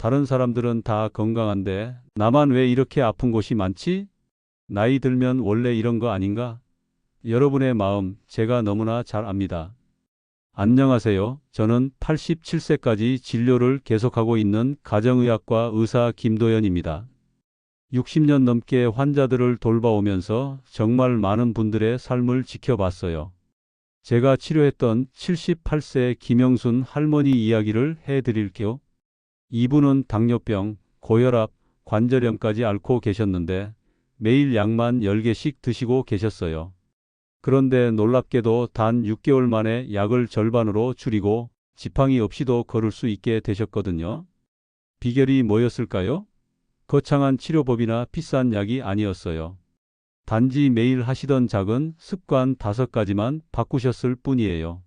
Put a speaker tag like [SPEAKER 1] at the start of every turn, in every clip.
[SPEAKER 1] 다른 사람들은 다 건강한데 나만 왜 이렇게 아픈 곳이 많지? 나이 들면 원래 이런 거 아닌가? 여러분의 마음 제가 너무나 잘 압니다. 안녕하세요. 저는 87세까지 진료를 계속하고 있는 가정의학과 의사 김도연입니다. 60년 넘게 환자들을 돌봐오면서 정말 많은 분들의 삶을 지켜봤어요. 제가 치료했던 78세 김영순 할머니 이야기를 해드릴게요. 이분은 당뇨병, 고혈압, 관절염까지 앓고 계셨는데 매일 약만 10개씩 드시고 계셨어요. 그런데 놀랍게도 단 6개월 만에 약을 절반으로 줄이고 지팡이 없이도 걸을 수 있게 되셨거든요. 비결이 뭐였을까요? 거창한 치료법이나 비싼 약이 아니었어요. 단지 매일 하시던 작은 습관 다섯 가지만 바꾸셨을 뿐이에요.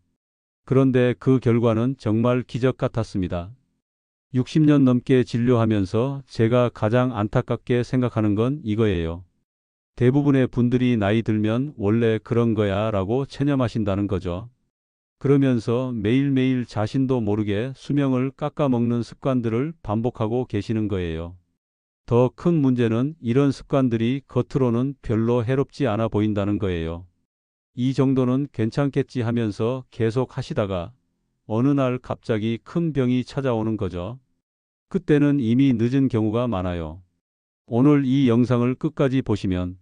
[SPEAKER 1] 그런데 그 결과는 정말 기적 같았습니다. 60년 넘게 진료하면서 제가 가장 안타깝게 생각하는 건 이거예요. 대부분의 분들이 나이 들면 원래 그런 거야 라고 체념하신다는 거죠. 그러면서 매일매일 자신도 모르게 수명을 깎아먹는 습관들을 반복하고 계시는 거예요. 더 큰 문제는 이런 습관들이 겉으로는 별로 해롭지 않아 보인다는 거예요. 이 정도는 괜찮겠지 하면서 계속 하시다가 어느 날 갑자기 큰 병이 찾아오는 거죠. 그때는 이미 늦은 경우가 많아요. 오늘 이 영상을 끝까지 보시면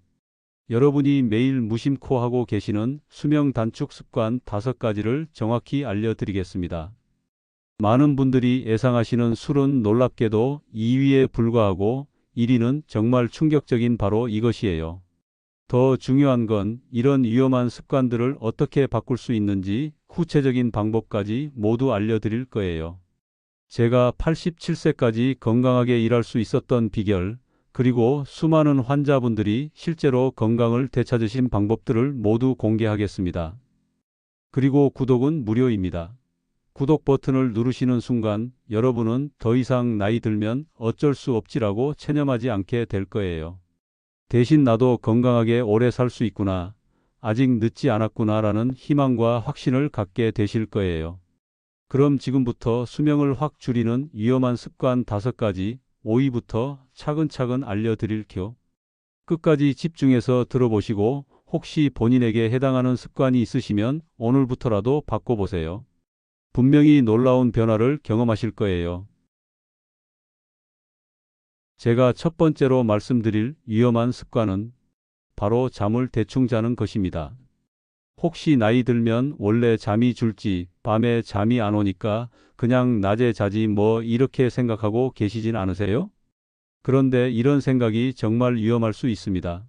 [SPEAKER 1] 여러분이 매일 무심코 하고 계시는 수명 단축 습관 다섯 가지를 정확히 알려드리겠습니다. 많은 분들이 예상하시는 술은 놀랍게도 2위에 불과하고 1위는 정말 충격적인 바로 이것이에요. 더 중요한 건 이런 위험한 습관들을 어떻게 바꿀 수 있는지 구체적인 방법까지 모두 알려드릴 거예요. 제가 87세까지 건강하게 일할 수 있었던 비결, 그리고 수많은 환자분들이 실제로 건강을 되찾으신 방법들을 모두 공개하겠습니다. 그리고 구독은 무료입니다. 구독 버튼을 누르시는 순간 여러분은 더 이상 나이 들면 어쩔 수 없지라고 체념하지 않게 될 거예요. 대신 나도 건강하게 오래 살 수 있구나. 아직 늦지 않았구나 라는 희망과 확신을 갖게 되실 거예요. 그럼 지금부터 수명을 확 줄이는 위험한 습관 다섯 가지 5위부터 차근차근 알려드릴게요. 끝까지 집중해서 들어보시고 혹시 본인에게 해당하는 습관이 있으시면 오늘부터라도 바꿔보세요. 분명히 놀라운 변화를 경험하실 거예요. 제가 첫 번째로 말씀드릴 위험한 습관은 바로 잠을 대충 자는 것입니다. 혹시 나이 들면 원래 잠이 줄지 밤에 잠이 안 오니까 그냥 낮에 자지 뭐 이렇게 생각하고 계시진 않으세요? 그런데 이런 생각이 정말 위험할 수 있습니다.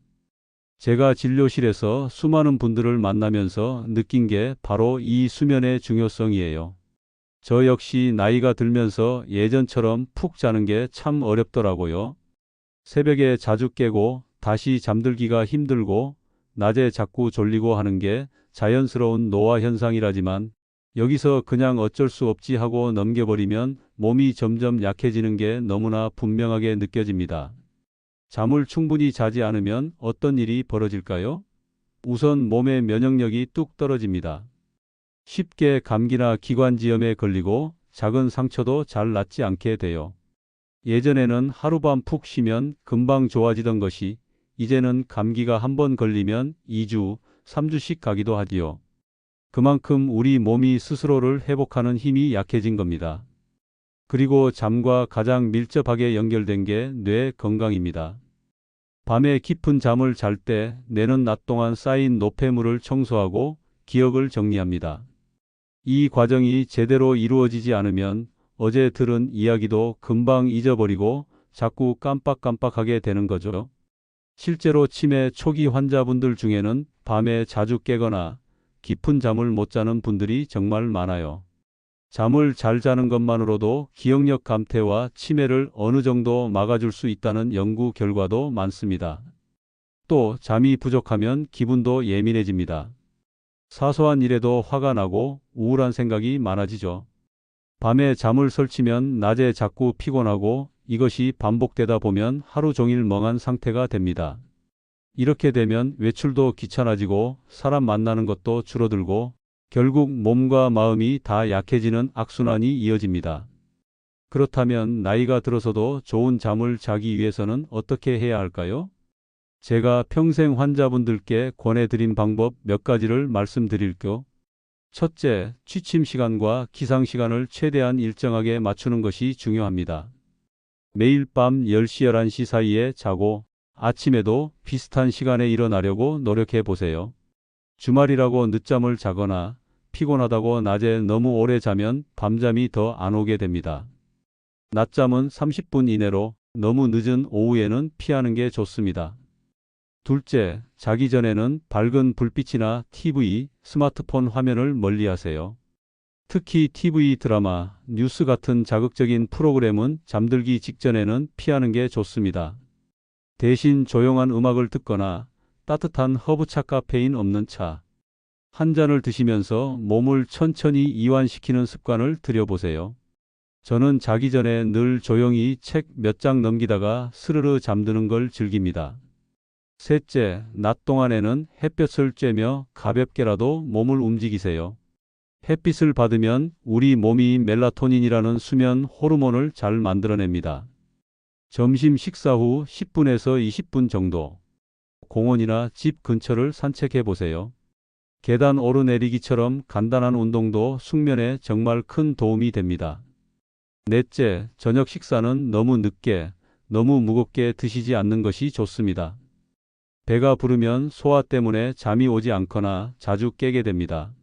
[SPEAKER 1] 제가 진료실에서 수많은 분들을 만나면서 느낀 게 바로 이 수면의 중요성이에요. 저 역시 나이가 들면서 예전처럼 푹 자는 게 참 어렵더라고요. 새벽에 자주 깨고 다시 잠들기가 힘들고 낮에 자꾸 졸리고 하는 게 자연스러운 노화 현상이라지만 여기서 그냥 어쩔 수 없지 하고 넘겨버리면 몸이 점점 약해지는 게 너무나 분명하게 느껴집니다. 잠을 충분히 자지 않으면 어떤 일이 벌어질까요? 우선 몸의 면역력이 뚝 떨어집니다. 쉽게 감기나 기관지염에 걸리고 작은 상처도 잘 낫지 않게 돼요. 예전에는 하루밤 푹 쉬면 금방 좋아지던 것이 이제는 감기가 한 번 걸리면 2주, 3주씩 가기도 하지요. 그만큼 우리 몸이 스스로를 회복하는 힘이 약해진 겁니다. 그리고 잠과 가장 밀접하게 연결된 게 뇌 건강입니다. 밤에 깊은 잠을 잘 때 뇌는 낮 동안 쌓인 노폐물을 청소하고 기억을 정리합니다. 이 과정이 제대로 이루어지지 않으면 어제 들은 이야기도 금방 잊어버리고 자꾸 깜빡깜빡하게 되는 거죠. 실제로 치매 초기 환자분들 중에는 밤에 자주 깨거나 깊은 잠을 못 자는 분들이 정말 많아요. 잠을 잘 자는 것만으로도 기억력 감퇴와 치매를 어느 정도 막아줄 수 있다는 연구 결과도 많습니다. 또 잠이 부족하면 기분도 예민해집니다. 사소한 일에도 화가 나고 우울한 생각이 많아지죠. 밤에 잠을 설치면 낮에 자꾸 피곤하고 이것이 반복되다 보면 하루 종일 멍한 상태가 됩니다. 이렇게 되면 외출도 귀찮아지고 사람 만나는 것도 줄어들고 결국 몸과 마음이 다 약해지는 악순환이 이어집니다. 그렇다면 나이가 들어서도 좋은 잠을 자기 위해서는 어떻게 해야 할까요? 제가 평생 환자분들께 권해드린 방법 몇 가지를 말씀드릴게요. 첫째, 취침 시간과 기상 시간을 최대한 일정하게 맞추는 것이 중요합니다. 매일 밤 10시, 11시 사이에 자고 아침에도 비슷한 시간에 일어나려고 노력해 보세요. 주말이라고 늦잠을 자거나 피곤하다고 낮에 너무 오래 자면 밤잠이 더 안 오게 됩니다. 낮잠은 30분 이내로 너무 늦은 오후에는 피하는 게 좋습니다. 둘째, 자기 전에는 밝은 불빛이나 TV, 스마트폰 화면을 멀리 하세요. 특히 TV 드라마, 뉴스 같은 자극적인 프로그램은 잠들기 직전에는 피하는 게 좋습니다. 대신 조용한 음악을 듣거나 따뜻한 허브차 카페인 없는 차, 한 잔을 드시면서 몸을 천천히 이완시키는 습관을 들여보세요. 저는 자기 전에 늘 조용히 책 몇 장 넘기다가 스르르 잠드는 걸 즐깁니다. 셋째, 낮 동안에는 햇볕을 쬐며 가볍게라도 몸을 움직이세요. 햇빛을 받으면 우리 몸이 멜라토닌이라는 수면 호르몬을 잘 만들어냅니다. 점심 식사 후 10분에서 20분 정도 공원이나 집 근처를 산책해 보세요. 계단 오르내리기처럼 간단한 운동도 숙면에 정말 큰 도움이 됩니다. 넷째, 저녁 식사는 너무 늦게, 너무 무겁게 드시지 않는 것이 좋습니다. 배가 부르면 소화 때문에 잠이 오지 않거나 자주 깨게 됩니다.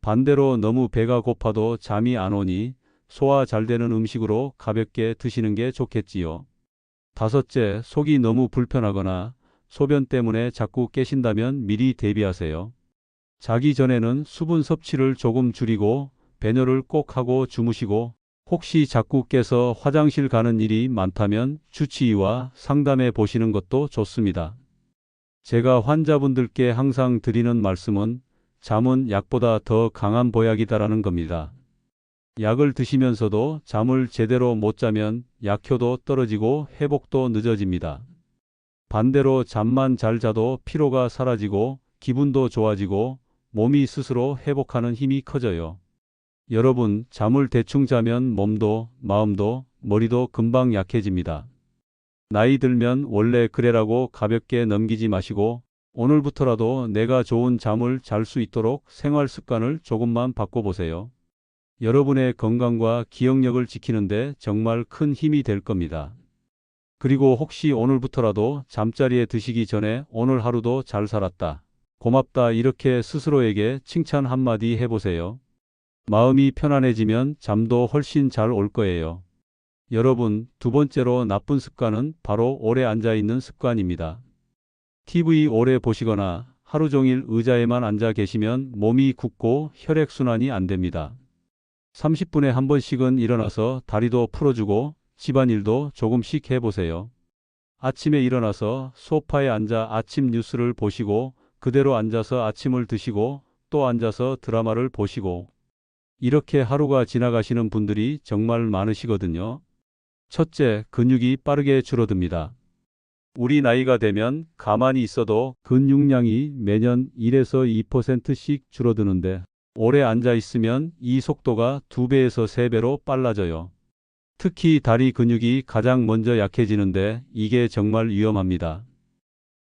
[SPEAKER 1] 반대로 너무 배가 고파도 잠이 안 오니 소화 잘 되는 음식으로 가볍게 드시는 게 좋겠지요. 다섯째, 속이 너무 불편하거나 소변 때문에 자꾸 깨신다면 미리 대비하세요. 자기 전에는 수분 섭취를 조금 줄이고 배뇨를 꼭 하고 주무시고 혹시 자꾸 깨서 화장실 가는 일이 많다면 주치의와 상담해 보시는 것도 좋습니다. 제가 환자분들께 항상 드리는 말씀은 잠은 약보다 더 강한 보약이다라는 겁니다. 약을 드시면서도 잠을 제대로 못 자면 약효도 떨어지고 회복도 늦어집니다. 반대로 잠만 잘 자도 피로가 사라지고 기분도 좋아지고 몸이 스스로 회복하는 힘이 커져요. 여러분, 잠을 대충 자면 몸도 마음도 머리도 금방 약해집니다. 나이 들면 원래 그래라고 가볍게 넘기지 마시고 오늘부터라도 내가 좋은 잠을 잘 수 있도록 생활 습관을 조금만 바꿔보세요. 여러분의 건강과 기억력을 지키는데 정말 큰 힘이 될 겁니다. 그리고 혹시 오늘부터라도 잠자리에 드시기 전에 오늘 하루도 잘 살았다. 고맙다 이렇게 스스로에게 칭찬 한마디 해보세요. 마음이 편안해지면 잠도 훨씬 잘 올 거예요. 여러분, 두 번째로 나쁜 습관은 바로 오래 앉아 있는 습관입니다. TV 오래 보시거나 하루 종일 의자에만 앉아 계시면 몸이 굳고 혈액순환이 안 됩니다. 30분에 한 번씩은 일어나서 다리도 풀어주고 집안일도 조금씩 해보세요. 아침에 일어나서 소파에 앉아 아침 뉴스를 보시고 그대로 앉아서 아침을 드시고 또 앉아서 드라마를 보시고 이렇게 하루가 지나가시는 분들이 정말 많으시거든요. 첫째, 근육이 빠르게 줄어듭니다. 우리 나이가 되면 가만히 있어도 근육량이 매년 1에서 2%씩 줄어드는데 오래 앉아 있으면 이 속도가 2배에서 3배로 빨라져요. 특히 다리 근육이 가장 먼저 약해지는데 이게 정말 위험합니다.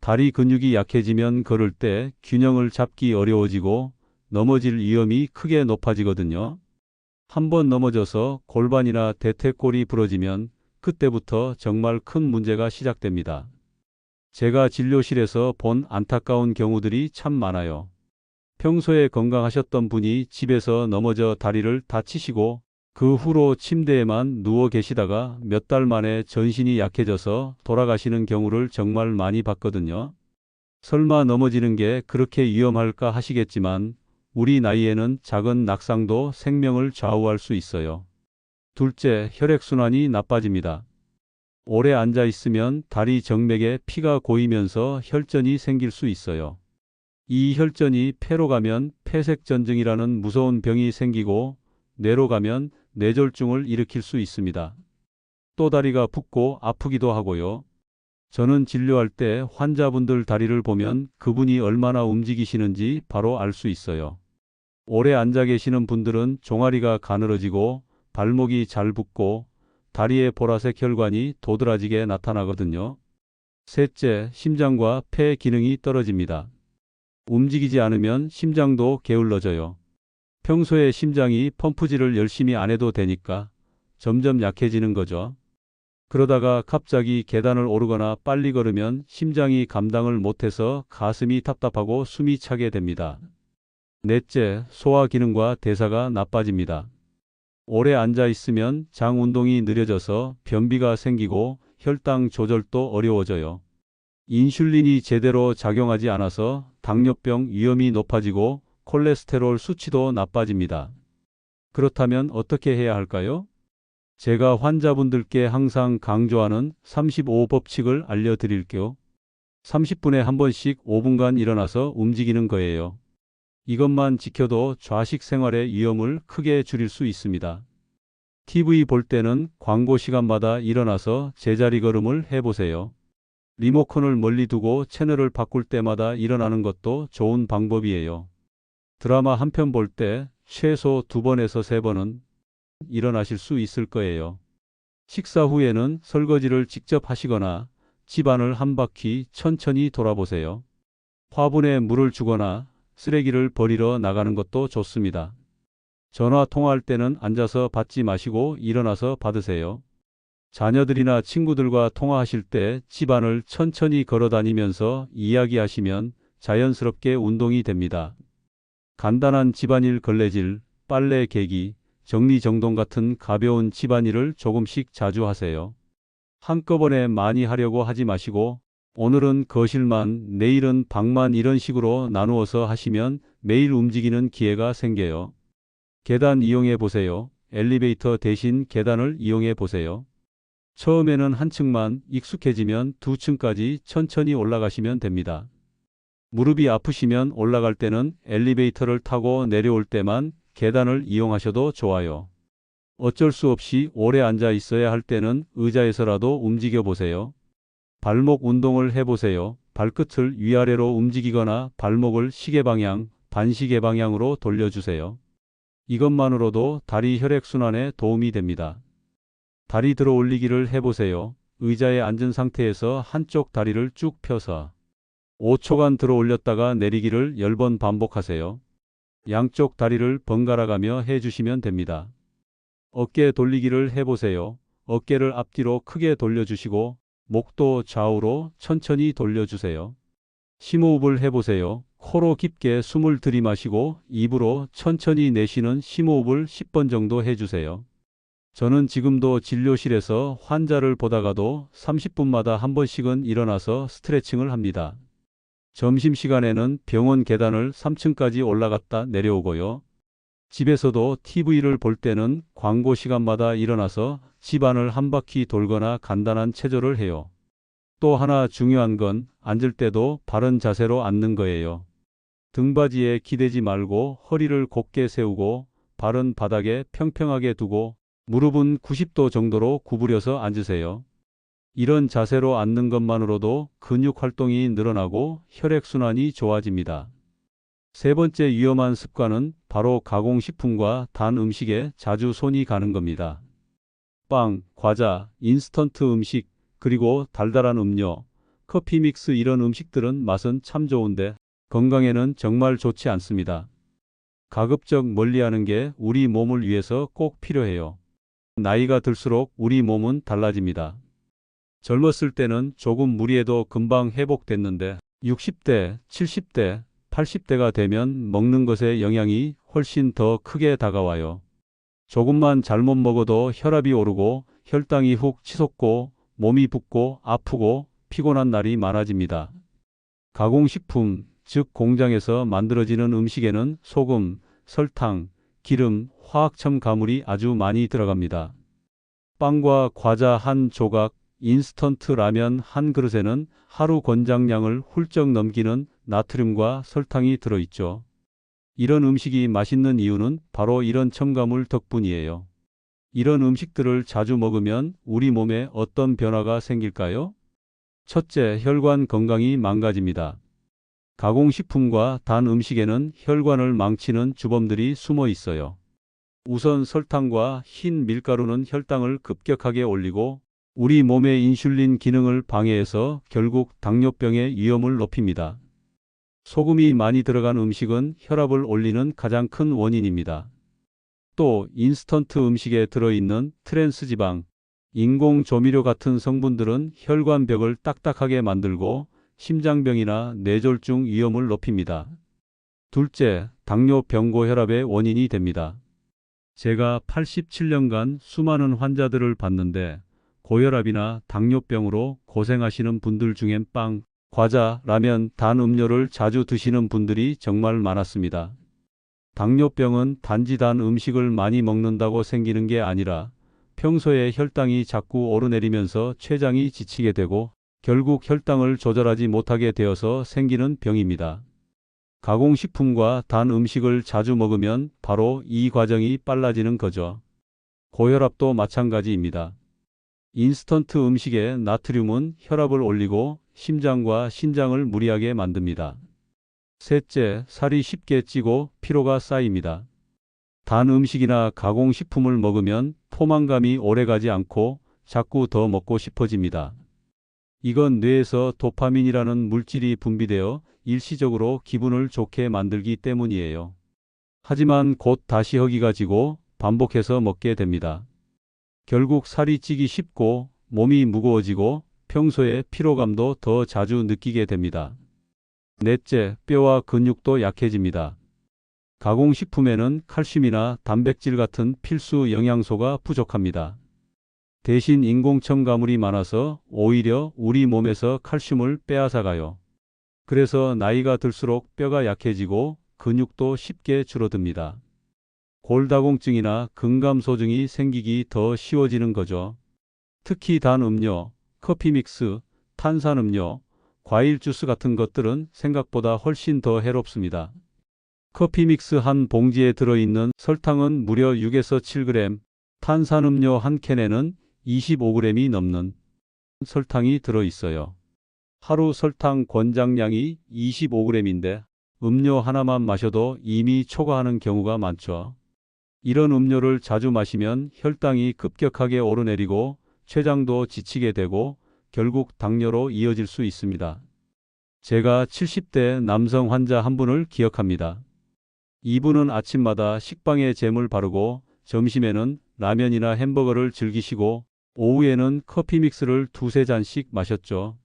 [SPEAKER 1] 다리 근육이 약해지면 걸을 때 균형을 잡기 어려워지고 넘어질 위험이 크게 높아지거든요. 한번 넘어져서 골반이나 대퇴골이 부러지면 그때부터 정말 큰 문제가 시작됩니다. 제가 진료실에서 본 안타까운 경우들이 참 많아요. 평소에 건강하셨던 분이 집에서 넘어져 다리를 다치시고 그 후로 침대에만 누워 계시다가 몇 달 만에 전신이 약해져서 돌아가시는 경우를 정말 많이 봤거든요. 설마 넘어지는 게 그렇게 위험할까 하시겠지만 우리 나이에는 작은 낙상도 생명을 좌우할 수 있어요. 둘째, 혈액순환이 나빠집니다. 오래 앉아 있으면 다리 정맥에 피가 고이면서 혈전이 생길 수 있어요. 이 혈전이 폐로 가면 폐색전증이라는 무서운 병이 생기고 뇌로 가면 뇌졸중을 일으킬 수 있습니다. 또 다리가 붓고 아프기도 하고요. 저는 진료할 때 환자분들 다리를 보면 그분이 얼마나 움직이시는지 바로 알 수 있어요. 오래 앉아 계시는 분들은 종아리가 가늘어지고 발목이 잘 붓고 다리의 보라색 혈관이 도드라지게 나타나거든요. 셋째, 심장과 폐 기능이 떨어집니다. 움직이지 않으면 심장도 게을러져요. 평소에 심장이 펌프질을 열심히 안 해도 되니까 점점 약해지는 거죠. 그러다가 갑자기 계단을 오르거나 빨리 걸으면 심장이 감당을 못해서 가슴이 답답하고 숨이 차게 됩니다. 넷째, 소화 기능과 대사가 나빠집니다. 오래 앉아 있으면 장 운동이 느려져서 변비가 생기고 혈당 조절도 어려워져요. 인슐린이 제대로 작용하지 않아서 당뇨병 위험이 높아지고 콜레스테롤 수치도 나빠집니다. 그렇다면 어떻게 해야 할까요? 제가 환자분들께 항상 강조하는 35 법칙을 알려드릴게요. 30분에 한 번씩 5분간 일어나서 움직이는 거예요. 이것만 지켜도 좌식 생활의 위험을 크게 줄일 수 있습니다. TV 볼 때는 광고 시간마다 일어나서 제자리 걸음을 해보세요. 리모컨을 멀리 두고 채널을 바꿀 때마다 일어나는 것도 좋은 방법이에요. 드라마 한 편 볼 때 최소 두 번에서 세 번은 일어나실 수 있을 거예요. 식사 후에는 설거지를 직접 하시거나 집안을 한 바퀴 천천히 돌아보세요. 화분에 물을 주거나 쓰레기를 버리러 나가는 것도 좋습니다. 전화 통화할 때는 앉아서 받지 마시고 일어나서 받으세요. 자녀들이나 친구들과 통화하실 때 집안을 천천히 걸어 다니면서 이야기하시면 자연스럽게 운동이 됩니다. 간단한 집안일 걸레질, 빨래 개기, 정리정돈 같은 가벼운 집안일을 조금씩 자주 하세요. 한꺼번에 많이 하려고 하지 마시고 오늘은 거실만, 내일은 방만 이런 식으로 나누어서 하시면 매일 움직이는 기회가 생겨요. 계단 이용해 보세요. 엘리베이터 대신 계단을 이용해 보세요. 처음에는 한 층만 익숙해지면 두 층까지 천천히 올라가시면 됩니다. 무릎이 아프시면 올라갈 때는 엘리베이터를 타고 내려올 때만 계단을 이용하셔도 좋아요. 어쩔 수 없이 오래 앉아 있어야 할 때는 의자에서라도 움직여 보세요. 발목 운동을 해보세요. 발끝을 위아래로 움직이거나 발목을 시계 방향, 반시계 방향으로 돌려주세요. 이것만으로도 다리 혈액순환에 도움이 됩니다. 다리 들어 올리기를 해보세요. 의자에 앉은 상태에서 한쪽 다리를 쭉 펴서 5초간 들어 올렸다가 내리기를 10번 반복하세요. 양쪽 다리를 번갈아 가며 해주시면 됩니다. 어깨 돌리기를 해보세요. 어깨를 앞뒤로 크게 돌려주시고 목도 좌우로 천천히 돌려주세요. 심호흡을 해보세요. 코로 깊게 숨을 들이마시고 입으로 천천히 내쉬는 심호흡을 10번 정도 해주세요. 저는 지금도 진료실에서 환자를 보다가도 30분마다 한 번씩은 일어나서 스트레칭을 합니다. 점심시간에는 병원 계단을 3층까지 올라갔다 내려오고요. 집에서도 TV를 볼 때는 광고 시간마다 일어나서 집안을 한 바퀴 돌거나 간단한 체조를 해요. 또 하나 중요한 건 앉을 때도 바른 자세로 앉는 거예요. 등받이에 기대지 말고 허리를 곧게 세우고 발은 바닥에 평평하게 두고 무릎은 90도 정도로 구부려서 앉으세요. 이런 자세로 앉는 것만으로도 근육 활동이 늘어나고 혈액순환이 좋아집니다. 세 번째 위험한 습관은 바로 가공식품과 단 음식에 자주 손이 가는 겁니다. 빵, 과자, 인스턴트 음식, 그리고 달달한 음료, 커피 믹스 이런 음식들은 맛은 참 좋은데 건강에는 정말 좋지 않습니다. 가급적 멀리하는 게 우리 몸을 위해서 꼭 필요해요. 나이가 들수록 우리 몸은 달라집니다. 젊었을 때는 조금 무리해도 금방 회복됐는데 60대, 70대, 80대가 되면 먹는 것의 영향이 훨씬 더 크게 다가와요. 조금만 잘못 먹어도 혈압이 오르고 혈당이 훅 치솟고 몸이 붓고 아프고 피곤한 날이 많아집니다. 가공식품, 즉 공장에서 만들어지는 음식에는 소금, 설탕, 기름, 화학첨 가물이 아주 많이 들어갑니다. 빵과 과자 한 조각, 인스턴트 라면 한 그릇에는 하루 권장량을 훌쩍 넘기는 나트륨과 설탕이 들어있죠. 이런 음식이 맛있는 이유는 바로 이런 첨가물 덕분이에요. 이런 음식들을 자주 먹으면 우리 몸에 어떤 변화가 생길까요? 첫째, 혈관 건강이 망가집니다. 가공식품과 단 음식에는 혈관을 망치는 주범들이 숨어 있어요. 우선 설탕과 흰 밀가루는 혈당을 급격하게 올리고 우리 몸의 인슐린 기능을 방해해서 결국 당뇨병의 위험을 높입니다. 소금이 많이 들어간 음식은 혈압을 올리는 가장 큰 원인입니다. 또 인스턴트 음식에 들어있는 트랜스 지방, 인공 조미료 같은 성분들은 혈관벽을 딱딱하게 만들고 심장병이나 뇌졸중 위험을 높입니다. 둘째, 당뇨 병고 혈압의 원인이 됩니다. 제가 87년간 수많은 환자들을 봤는데 고혈압이나 당뇨병으로 고생하시는 분들 중엔 빵, 과자, 라면, 단 음료를 자주 드시는 분들이 정말 많았습니다. 당뇨병은 단지 단 음식을 많이 먹는다고 생기는 게 아니라 평소에 혈당이 자꾸 오르내리면서 췌장이 지치게 되고 결국 혈당을 조절하지 못하게 되어서 생기는 병입니다. 가공식품과 단 음식을 자주 먹으면 바로 이 과정이 빨라지는 거죠. 고혈압도 마찬가지입니다. 인스턴트 음식의 나트륨은 혈압을 올리고 심장과 신장을 무리하게 만듭니다. 셋째, 살이 쉽게 찌고 피로가 쌓입니다. 단 음식이나 가공식품을 먹으면 포만감이 오래가지 않고 자꾸 더 먹고 싶어집니다. 이건 뇌에서 도파민이라는 물질이 분비되어 일시적으로 기분을 좋게 만들기 때문이에요. 하지만 곧 다시 허기가 지고 반복해서 먹게 됩니다. 결국 살이 찌기 쉽고 몸이 무거워지고 평소에 피로감도 더 자주 느끼게 됩니다. 넷째, 뼈와 근육도 약해집니다. 가공식품에는 칼슘이나 단백질 같은 필수 영양소가 부족합니다. 대신 인공 첨 가물이 많아서 오히려 우리 몸에서 칼슘을 빼앗아가요. 그래서 나이가 들수록 뼈가 약해지고 근육도 쉽게 줄어듭니다. 골다공증이나 근감소증이 생기기 더 쉬워지는 거죠. 특히 단 음료, 커피 믹스, 탄산음료, 과일 주스 같은 것들은 생각보다 훨씬 더 해롭습니다. 커피 믹스 한 봉지에 들어있는 설탕은 무려 6에서 7g, 탄산음료 한 캔에는 25g이 넘는 설탕이 들어있어요. 하루 설탕 권장량이 25g인데 음료 하나만 마셔도 이미 초과하는 경우가 많죠. 이런 음료를 자주 마시면 혈당이 급격하게 오르내리고 췌장도 지치게 되고 결국 당뇨로 이어질 수 있습니다. 제가 70대 남성 환자 한 분을 기억합니다. 이분은 아침마다 식빵에 잼을 바르고 점심에는 라면이나 햄버거를 즐기시고 오후에는 커피 믹스를 두세 잔씩 마셨죠.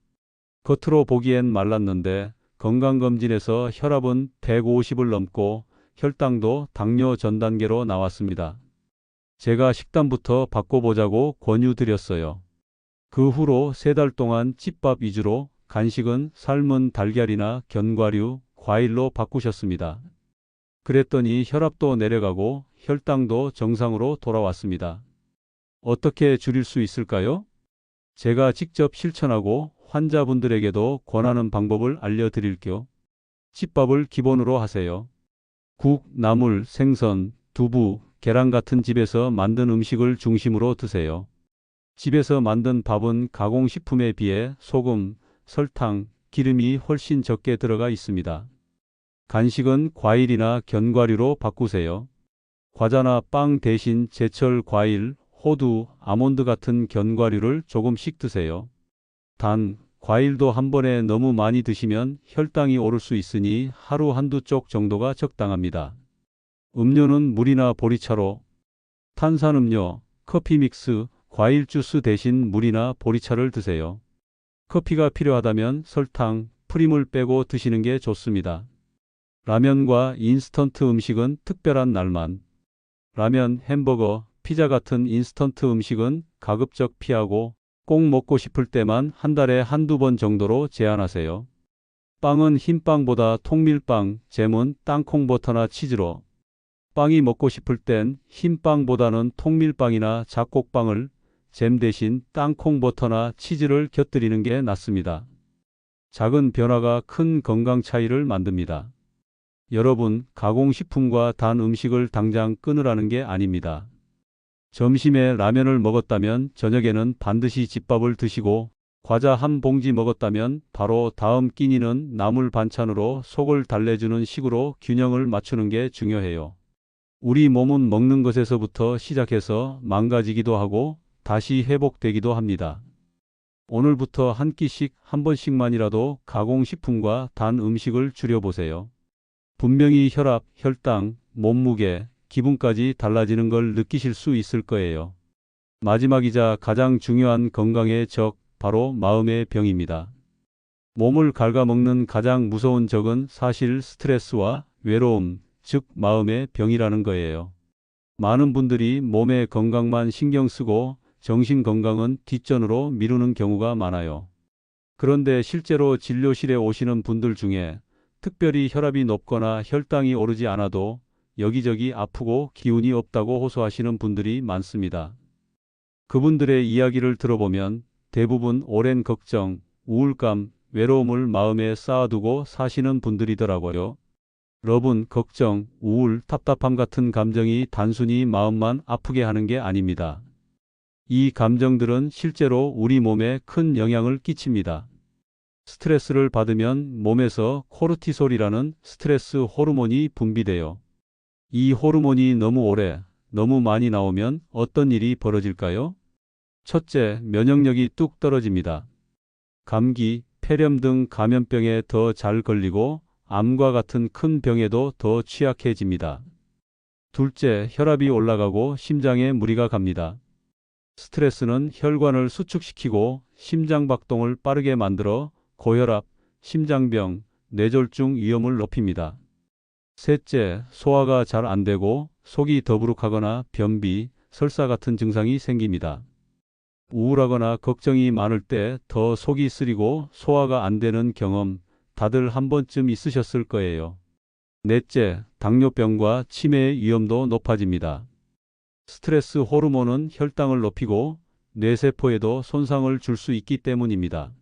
[SPEAKER 1] 겉으로 보기엔 말랐는데 건강검진에서 혈압은 150을 넘고 혈당도 당뇨 전 단계로 나왔습니다. 제가 식단부터 바꿔보자고 권유드렸어요. 그 후로 세 달 동안 찐밥 위주로 간식은 삶은 달걀이나 견과류, 과일로 바꾸셨습니다. 그랬더니 혈압도 내려가고 혈당도 정상으로 돌아왔습니다. 어떻게 줄일 수 있을까요? 제가 직접 실천하고 환자분들에게도 권하는 방법을 알려드릴게요. 찌밥을 기본으로 하세요. 국, 나물, 생선, 두부, 계란 같은 집에서 만든 음식을 중심으로 드세요. 집에서 만든 밥은 가공식품에 비해 소금, 설탕, 기름이 훨씬 적게 들어가 있습니다. 간식은 과일이나 견과류로 바꾸세요. 과자나 빵 대신 제철 과일, 호두, 아몬드 같은 견과류를 조금씩 드세요. 단, 과일도 한 번에 너무 많이 드시면 혈당이 오를 수 있으니 하루 한두 쪽 정도가 적당합니다. 음료는 물이나 보리차로, 탄산음료, 커피 믹스, 과일 주스 대신 물이나 보리차를 드세요. 커피가 필요하다면 설탕, 프림을 빼고 드시는 게 좋습니다. 라면과 인스턴트 음식은 특별한 날만. 라면, 햄버거, 피자 같은 인스턴트 음식은 가급적 피하고 꼭 먹고 싶을 때만 한 달에 한두 번 정도로 제한하세요. 빵은 흰빵보다 통밀빵, 잼은 땅콩버터나 치즈로. 빵이 먹고 싶을 땐 흰빵보다는 통밀빵이나 잡곡빵을 잼 대신 땅콩버터나 치즈를 곁들이는 게 낫습니다. 작은 변화가 큰 건강 차이를 만듭니다. 여러분, 가공식품과 단 음식을 당장 끊으라는 게 아닙니다. 점심에 라면을 먹었다면 저녁에는 반드시 집밥을 드시고 과자 한 봉지 먹었다면 바로 다음 끼니는 나물 반찬으로 속을 달래주는 식으로 균형을 맞추는 게 중요해요. 우리 몸은 먹는 것에서부터 시작해서 망가지기도 하고 다시 회복되기도 합니다. 오늘부터 한 끼씩 한 번씩만이라도 가공식품과 단 음식을 줄여보세요. 분명히 혈압, 혈당, 몸무게, 기분까지 달라지는 걸 느끼실 수 있을 거예요. 마지막이자 가장 중요한 건강의 적, 바로 마음의 병입니다. 몸을 갉아먹는 가장 무서운 적은 사실 스트레스와 외로움, 즉 마음의 병이라는 거예요. 많은 분들이 몸의 건강만 신경 쓰고 정신 건강은 뒷전으로 미루는 경우가 많아요. 그런데 실제로 진료실에 오시는 분들 중에 특별히 혈압이 높거나 혈당이 오르지 않아도 여기저기 아프고 기운이 없다고 호소하시는 분들이 많습니다. 그분들의 이야기를 들어보면 대부분 오랜 걱정, 우울감, 외로움을 마음에 쌓아두고 사시는 분들이더라고요. 여러분, 걱정, 우울, 답답함 같은 감정이 단순히 마음만 아프게 하는 게 아닙니다. 이 감정들은 실제로 우리 몸에 큰 영향을 끼칩니다. 스트레스를 받으면 몸에서 코르티솔이라는 스트레스 호르몬이 분비돼요. 이 호르몬이 너무 오래, 너무 많이 나오면 어떤 일이 벌어질까요? 첫째, 면역력이 뚝 떨어집니다. 감기, 폐렴 등 감염병에 더 잘 걸리고 암과 같은 큰 병에도 더 취약해집니다. 둘째, 혈압이 올라가고 심장에 무리가 갑니다. 스트레스는 혈관을 수축시키고 심장 박동을 빠르게 만들어 고혈압, 심장병, 뇌졸중 위험을 높입니다. 셋째, 소화가 잘 안 되고 속이 더부룩하거나 변비, 설사 같은 증상이 생깁니다. 우울하거나 걱정이 많을 때 더 속이 쓰리고 소화가 안 되는 경험 다들 한 번쯤 있으셨을 거예요. 넷째, 당뇨병과 치매의 위험도 높아집니다. 스트레스 호르몬은 혈당을 높이고 뇌세포에도 손상을 줄 수 있기 때문입니다.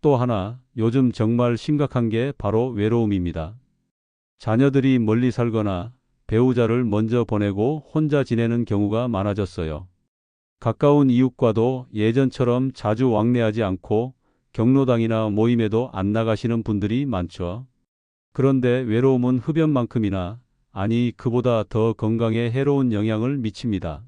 [SPEAKER 1] 또 하나, 요즘 정말 심각한 게 바로 외로움입니다. 자녀들이 멀리 살거나 배우자를 먼저 보내고 혼자 지내는 경우가 많아졌어요. 가까운 이웃과도 예전처럼 자주 왕래하지 않고 경로당이나 모임에도 안 나가시는 분들이 많죠. 그런데 외로움은 흡연만큼이나 아니 그보다 더 건강에 해로운 영향을 미칩니다.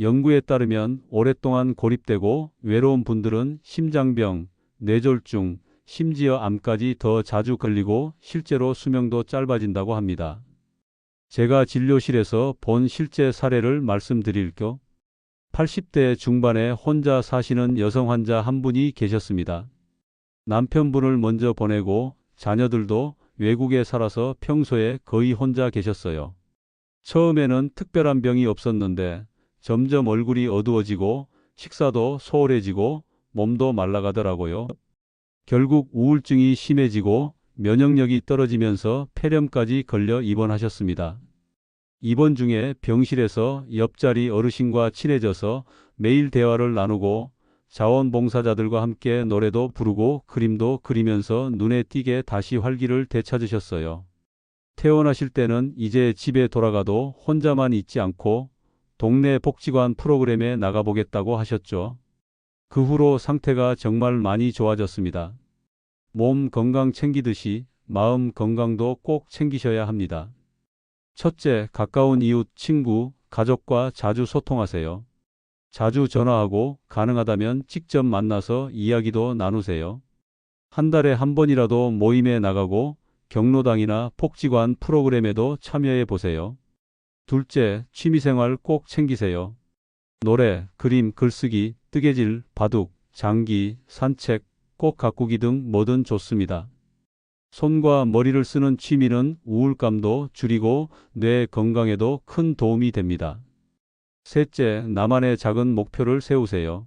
[SPEAKER 1] 연구에 따르면 오랫동안 고립되고 외로운 분들은 심장병, 뇌졸중, 심지어 암까지 더 자주 걸리고 실제로 수명도 짧아진다고 합니다. 제가 진료실에서 본 실제 사례를 말씀드릴게요. 80대 중반에 혼자 사시는 여성 환자 한 분이 계셨습니다. 남편분을 먼저 보내고 자녀들도 외국에 살아서 평소에 거의 혼자 계셨어요. 처음에는 특별한 병이 없었는데 점점 얼굴이 어두워지고 식사도 소홀해지고 몸도 말라가더라고요. 결국 우울증이 심해지고 면역력이 떨어지면서 폐렴까지 걸려 입원하셨습니다. 입원 중에 병실에서 옆자리 어르신과 친해져서 매일 대화를 나누고 자원봉사자들과 함께 노래도 부르고 그림도 그리면서 눈에 띄게 다시 활기를 되찾으셨어요. 퇴원하실 때는 이제 집에 돌아가도 혼자만 있지 않고 동네 복지관 프로그램에 나가보겠다고 하셨죠. 그 후로 상태가 정말 많이 좋아졌습니다. 몸 건강 챙기듯이 마음 건강도 꼭 챙기셔야 합니다. 첫째, 가까운 이웃, 친구, 가족과 자주 소통하세요. 자주 전화하고 가능하다면 직접 만나서 이야기도 나누세요. 한 달에 한 번이라도 모임에 나가고 경로당이나 복지관 프로그램에도 참여해 보세요. 둘째, 취미생활 꼭 챙기세요. 노래, 그림, 글쓰기, 뜨개질, 바둑, 장기, 산책, 꽃 가꾸기 등 뭐든 좋습니다. 손과 머리를 쓰는 취미는 우울감도 줄이고 뇌 건강에도 큰 도움이 됩니다. 셋째, 나만의 작은 목표를 세우세요.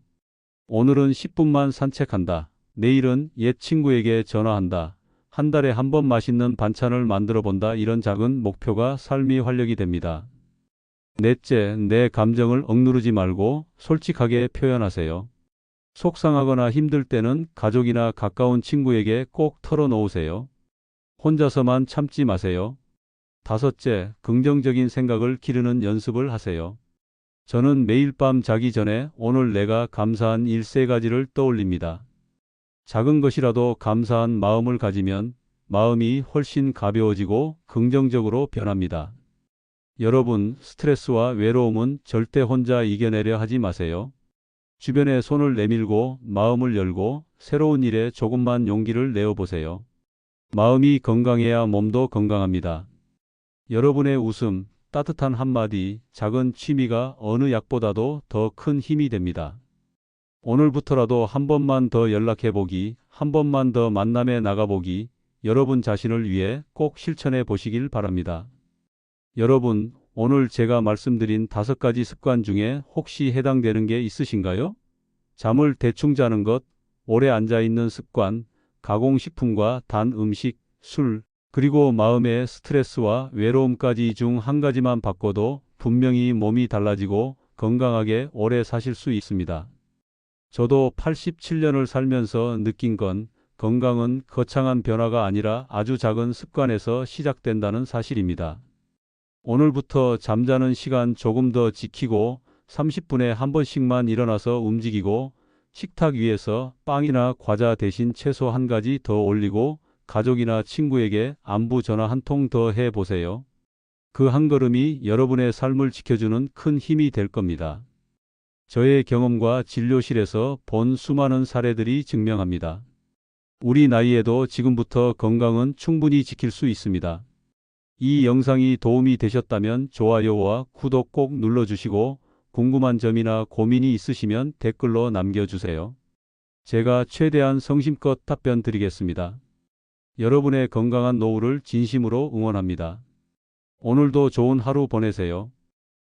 [SPEAKER 1] 오늘은 10분만 산책한다. 내일은 옛 친구에게 전화한다. 한 달에 한 번 맛있는 반찬을 만들어 본다. 이런 작은 목표가 삶이 활력이 됩니다. 넷째, 내 감정을 억누르지 말고 솔직하게 표현하세요. 속상하거나 힘들 때는 가족이나 가까운 친구에게 꼭 털어놓으세요. 혼자서만 참지 마세요. 다섯째, 긍정적인 생각을 기르는 연습을 하세요. 저는 매일 밤 자기 전에 오늘 내가 감사한 일 세 가지를 떠올립니다. 작은 것이라도 감사한 마음을 가지면 마음이 훨씬 가벼워지고 긍정적으로 변합니다. 여러분, 스트레스와 외로움은 절대 혼자 이겨내려 하지 마세요. 주변에 손을 내밀고 마음을 열고 새로운 일에 조금만 용기를 내어 보세요. 마음이 건강해야 몸도 건강합니다. 여러분의 웃음, 따뜻한 한마디, 작은 취미가 어느 약보다도 더 큰 힘이 됩니다. 오늘부터라도 한 번만 더 연락해 보기, 한 번만 더 만남에 나가보기, 여러분 자신을 위해 꼭 실천해 보시길 바랍니다. 여러분, 오늘 제가 말씀드린 다섯 가지 습관 중에 혹시 해당되는 게 있으신가요? 잠을 대충 자는 것, 오래 앉아 있는 습관, 가공식품과 단 음식, 술, 그리고 마음의 스트레스와 외로움까지 중 한 가지만 바꿔도 분명히 몸이 달라지고 건강하게 오래 사실 수 있습니다. 저도 87년을 살면서 느낀 건 건강은 거창한 변화가 아니라 아주 작은 습관에서 시작된다는 사실입니다. 오늘부터 잠자는 시간 조금 더 지키고 30분에 한 번씩만 일어나서 움직이고 식탁 위에서 빵이나 과자 대신 채소 한 가지 더 올리고 가족이나 친구에게 안부 전화 한 통 더 해 보세요. 그 한 걸음이 여러분의 삶을 지켜주는 큰 힘이 될 겁니다. 저의 경험과 진료실에서 본 수많은 사례들이 증명합니다. 우리 나이에도 지금부터 건강은 충분히 지킬 수 있습니다. 이 영상이 도움이 되셨다면 좋아요와 구독 꼭 눌러주시고 궁금한 점이나 고민이 있으시면 댓글로 남겨주세요. 제가 최대한 성심껏 답변 드리겠습니다. 여러분의 건강한 노후를 진심으로 응원합니다. 오늘도 좋은 하루 보내세요.